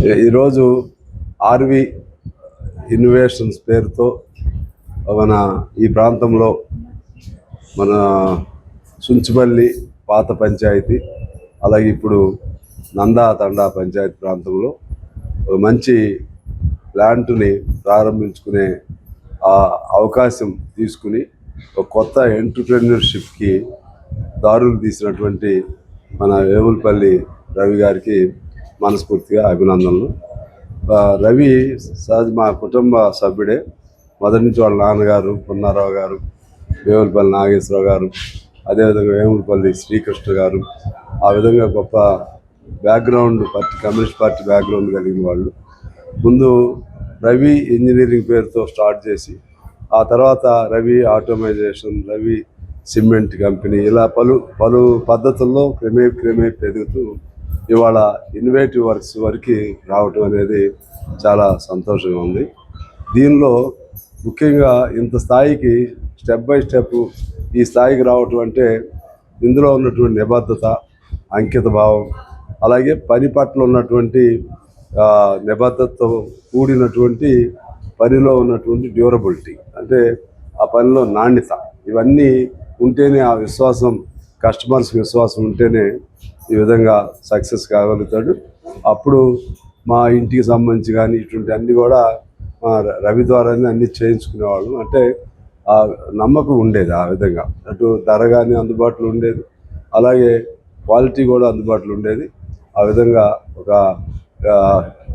ఈరోజు RV innovations పేరుతో మన ఈ ప్రాంతంలో మన సుంచుపల్లి పాత పంచాయతీ అలాగే ఇప్పుడు నందా తండా పంచాయతీ ప్రాంతంలో ఒక మంచి ప్లాంట్ని ప్రారంభించుకునే ఆ అవకాశం తీసుకుని ఒక కొత్త ఎంటర్ప్రెన్యూర్షిప్కి దారులు తీసినటువంటి మన వేములపల్లి రవి గారికి మనస్ఫూర్తిగా అభినందనలు. రవి సహజ మా కుటుంబ సభ్యుడే. మొదటి నుంచి వాళ్ళ నాన్నగారు పున్నారావు గారు వేములపల్లి నాగేశ్వరరావు గారు అదేవిధంగా వేములపల్లి శ్రీకృష్ణ గారు. ఆ విధంగా గొప్ప background party communist party background కలిగిన వాళ్ళు. ముందు రవి ఇంజనీరింగ్ పేరుతో స్టార్ట్ చేసి ఆ తర్వాత Ravi automation Ravi cement company ఇలా పలు పలు పద్ధతుల్లో క్రమే క్రమే పెరుగుతూ ఇవాళ ఇన్నోవేటివ్ వర్క్స్ వరకు రావటం అనేది చాలా సంతోషంగా ఉంది. దీనిలో ముఖ్యంగా ఇంత స్థాయికి స్టెప్ బై స్టెప్ ఈ స్థాయికి రావటం అంటే ఇందులో ఉన్నటువంటి నిబద్ధత అంకిత భావం అలాగే పని పట్ల ఉన్నటువంటి నిబద్ధతతో కూడినటువంటి పనిలో ఉన్నటువంటి డ్యూరబిలిటీ అంటే ఆ పనిలో నాణ్యత ఇవన్నీ ఉంటేనే ఆ విశ్వాసం కస్టమర్స్ విశ్వాసం ఉంటేనే ఈ విధంగా సక్సెస్ కాగలుగుతాడు. అప్పుడు మా ఇంటికి సంబంధించి కానీ ఇటువంటి అన్నీ కూడా మా రవి ద్వారానే అన్నీ చేయించుకునేవాళ్ళం. అంటే ఆ నమ్మకం ఉండేది ఆ విధంగా. అటు ధర కానీ అందుబాటులో ఉండేది. అలాగే క్వాలిటీ కూడా అందుబాటులో ఉండేది. ఆ విధంగా ఒక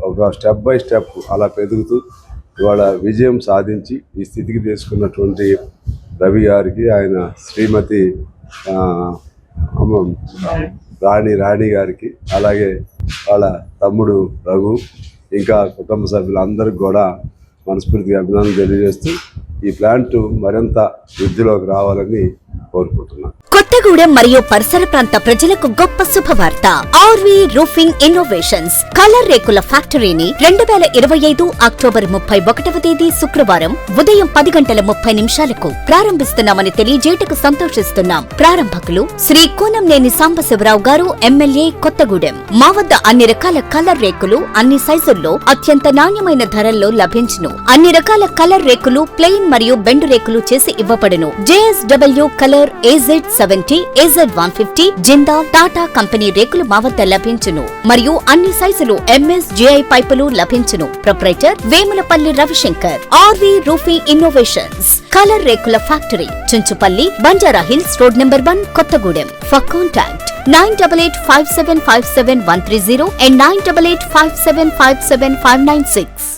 ఒక స్టెప్ బై స్టెప్ అలా పెరుగుతూ ఇవాళ విజయం సాధించి ఈ స్థితికి తీసుకున్నటువంటి రవి గారికి ఆయన శ్రీమతి రాణి రాణి గారికి అలాగే వాళ్ళ తమ్ముడు రఘు ఇంకా కుటుంబ సభ్యులందరికీ కూడా మనస్ఫూర్తిగా అభినందనలు తెలియజేస్తూ ఈ ప్లాంట్ మరింత వృద్ధిలోకి రావాలని కోరుకుంటున్నాను. కొత్తగూడెం మరియు పరిసర ప్రాంత ప్రజలకు గొప్ప శుభవార్త. RV roofing innovations. కలర్ రేకుల ఫ్యాక్టరీని రెండు వేల ఇరవై ఐదు అక్టోబర్ ముప్పై ఒకటవ తేదీ శుక్రవారం ఉదయం పది గంటల ముప్పై నిమిషాలకు ప్రారంభిస్తున్నామని తెలియజేయటకు సంతోషిస్తున్నాం. ప్రారంభకులు శ్రీ కోనంనేని సాంబశివరావు గారు ఎమ్మెల్యే కొత్తగూడెం. మా వద్ద అన్ని రకాల కలర్ రేకులు అన్ని సైజుల్లో అత్యంత నాణ్యమైన ధరల్లో లభించును. అన్ని రకాల కలర్ రేకులు ప్లెయిన్ మరియు బెండు రేకులు చేసి ఇవ్వబడును. JSW colour AZ fifty AZ one fifty Jindal Tata company రేకులు మా వద్ద లభించును. మరియు అన్ని సైజులు ఎంఎస్ జిఐ పైపులు లభించును. ప్రొప్రైటర్ వేములపల్లి రవిశంకర్. ఆర్వి రూఫీ ఇన్నోవేషన్స్. కలర్ రేకుల factory Chunchupalli Banjara hills road number one Kothagudem. For contact nine double eight five seven five seven one three zero and nine double eight five seven five seven five nine six